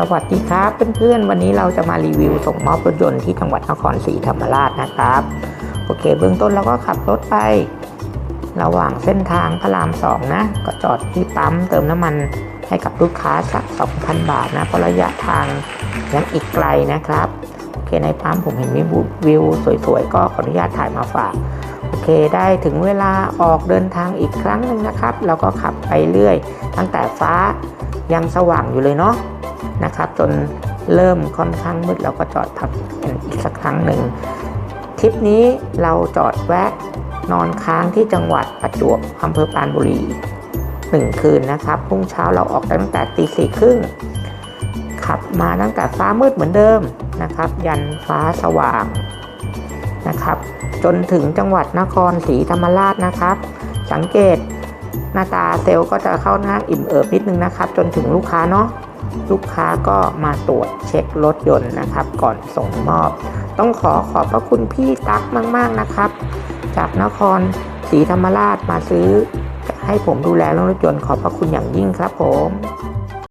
สวัสดีครับเพื่อนๆวันนี้เราจะมารีวิวส่งมอบรถยนต์ที่จังหวัดนครศรีธรรมราชนะครับ โอเค เบื้องต้นเราก็ขับรถไประหว่างเส้นทางพระรามสองนะ ก็จอดที่ปั๊มเติมน้ำมันให้กับลูกค้าสัก 2,000 บาทนะเพราะระยะทางยังอีกไกลนะครับ โอเคในปั๊มผมเห็นมีวิวสวยๆ ก็ขออนุญาตถ่ายมาฝาก โอเคได้ถึงเวลาออกเดินทางอีกครั้งหนึ่งนะครับเราก็ขับไปเรื่อย ตั้งแต่ฟ้ายังสว่างอยู่เลยเนาะ นะครับ จนเริ่มค่อนข้างมืดเราก็จอดพักกันอีกสักครั้งหนึ่งทริปนี้เราจอดแวะนอนค้างที่จังหวัดประจวบอำเภอปรานบุรีหนึ่งคืนนะครับพรุ่งเช้าเราออกตั้งแต่ตีสี่ครึ่งขับมาตั้งแต่ฟ้ามืดเหมือนเดิมนะครับ ยันฟ้าสว่างนะครับ จนถึงจังหวัดนครศรีธรรมราชนะครับ สังเกตหน้าตาเซลล์ก็จะเข้าหน้าอิ่มเอิบนิดนึงนะครับ จนถึงลูกค้าเนาะ ลูกค้าก็มาตรวจเช็ครถยนต์นะครับ ก่อนส่งมอบ ต้องขอขอบพระคุณพี่ตั๊กมาก ๆนะครับ จากนครศรีธรรมราชมาซื้อ ให้ผมดูแลรถยนต์ขอบพระคุณอย่างยิ่งครับผม